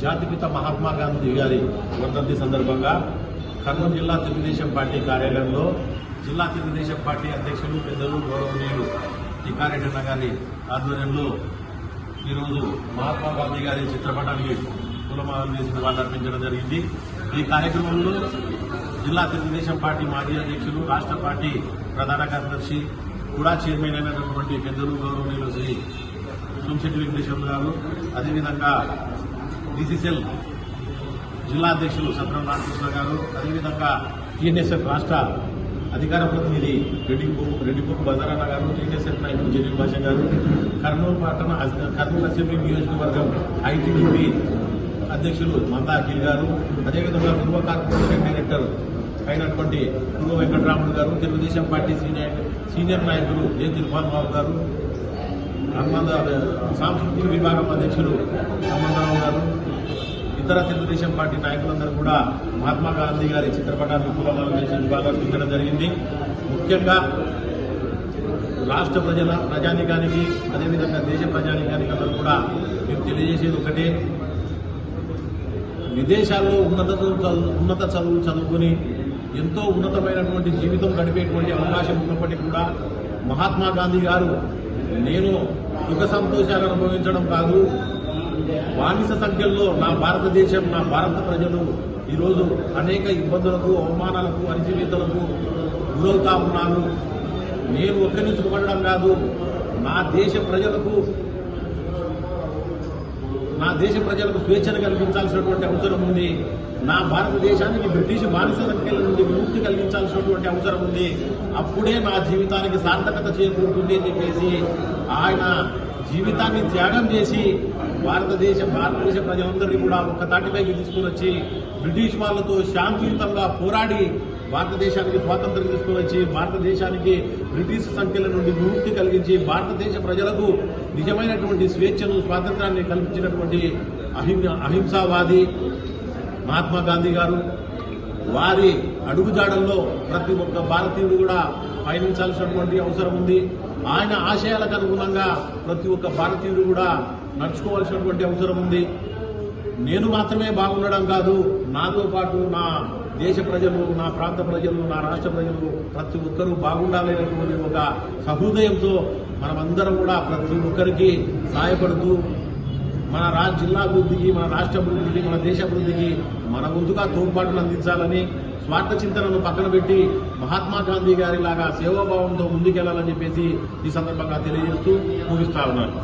జాతిపిత మహాత్మా గాంధీ గారి వర్ధంతి సందర్భంగా కర్నూలు జిల్లా తెలుగుదేశం పార్టీ కార్యాలయంలో జిల్లా తెలుగుదేశం పార్టీ అధ్యక్షులు పెద్దలు గౌరవనీయులు టికారెడ్డన్న గారి ఆధ్వర్యంలో ఈరోజు మహాత్మా గాంధీ గారి చిత్రపటానికి కులమాలు వేసి నివాళులర్పించడం జరిగింది. ఈ కార్యక్రమంలో జిల్లా తెలుగుదేశం పార్టీ మాజీ అధ్యక్షులు రాష్ట్ర పార్టీ ప్రధాన కార్యదర్శి కూడా చైర్మన్ అయినటువంటి పెద్దలు గౌరవనీయులు శ్రీ సోమశెట్టి వెంకటేశ్వర గారు. అదేవిధంగా డిసిసిఎల్ జిల్లా అధ్యక్షులు సత్రం రామకృష్ణ గారు అదేవిధంగా టీఎన్ఎస్ఎఫ్ రాష్ట్ర అధికార ప్రతినిధి రెడ్డిపూర్ రెడ్డిపూర్ బజారన్న గారు టీఎన్ఎస్ఎఫ్ నాయకులు జలీల్ భాష గారు కర్నూలు పట్టణ కర్నూలు అసెంబ్లీ నియోజకవర్గం ఐటీడీపీ అధ్యక్షులు మందా అఖిల్ గారు అదేవిధంగా పూర్వ కార్పొరేషన్ డైరెక్టర్ అయినటువంటి పూర్వ వెంకటరాముడు గారు తెలుగుదేశం పార్టీ సీనియర్ సీనియర్ నాయకులు జే తిరుపాల్ బాబు గారు హనుమంత సాంస్కృతిక విభాగం అధ్యక్షులు హనుమంతరావు గారు ఇతర తెలుగుదేశం పార్టీ నాయకులందరూ కూడా మహాత్మా గాంధీ గారి చిత్రపటాన్ని పూలమాల విభాగాలు నివాళులర్పించడం జరిగింది. ముఖ్యంగా రాష్ట్ర ప్రజల ప్రజానికానికి అదేవిధంగా దేశ ప్రజానికానికి అందరూ కూడా మేము తెలియజేసేది ఒకటే. విదేశాల్లో ఉన్నత చదువు ఉన్నత చదువు చదువుకొని ఎంతో ఉన్నతమైనటువంటి జీవితం గడిపేటువంటి అవకాశం ఉన్నప్పటికీ కూడా మహాత్మా గాంధీ గారు నేను సుఖ సంతోషాలు అనుభవించడం కాదు. బానిస సంఖ్యల్లో నా భారతదేశం నా భారత ప్రజలు ఈరోజు అనేక ఇబ్బందులకు అవమానాలకు అణిచివేతలకు గురవుతా ఉన్నారు. నేను ఒక్కరిని సుఖపడడం కాదు. నా దేశ ప్రజలకు నా దేశ ప్రజలకు స్వేచ్ఛను కల్పించాల్సినటువంటి అవసరం ఉంది. నా భారతదేశానికి బ్రిటిష్ బానిసల నుండి విముక్తి కలిగించాల్సినటువంటి అవసరం ఉంది. అప్పుడే నా జీవితానికి సార్థకత చేకూరుతుంది అని చెప్పేసి ఆయన జీవితాన్ని త్యాగం చేసి భారతదేశ భారతదేశ ప్రజలందరినీ కూడా ఒక్కతాటిపైకి తీసుకుని వచ్చి బ్రిటిష్ వాళ్ళతో శాంతియుతంగా పోరాడి భారతదేశానికి స్వాతంత్రం తీసుకుని వచ్చి భారతదేశానికి బ్రిటిష్ సంఖ్యల నుండి విముక్తి కలిగించి భారతదేశ ప్రజలకు నిజమైనటువంటి స్వేచ్ఛను స్వాతంత్రాన్ని కల్పించినటువంటి అహిం అహింసావాది మహాత్మా గాంధీ గారు. వారి అడుగుజాడల్లో ప్రతి ఒక్క భారతీయుడు కూడా పయనించాల్సినటువంటి అవసరం ఉంది. ఆయన ఆశయాలకు అనుగుణంగా ప్రతి ఒక్క భారతీయుడు కూడా నడుచుకోవాల్సినటువంటి అవసరం ఉంది. నేను మాత్రమే బాగుండడం కాదు నాతో పాటు నా దేశ ప్రజలు నా ప్రాంత ప్రజలు నా రాష్ట్ర ప్రజలు ప్రతి ఒక్కరూ బాగుండాలనేటువంటి ఒక సహృదయంతో మనమందరం కూడా ప్రతి ఒక్కరికి సహాయపడుతూ మన రా జిల్లా అభివృద్ధికి మన రాష్ట్ర అభివృద్ధికి మన దేశ అభివృద్ధికి మన ముందుగా తోడ్పాటును అందించాలని స్వార్థ చింతనను పక్కన పెట్టి మహాత్మా గాంధీ గారి లాగా సేవాభావంతో ముందుకెళ్ళాలని చెప్పేసి ఈ సందర్భంగా తెలియజేస్తూ ముగిస్తా ఉన్నాను.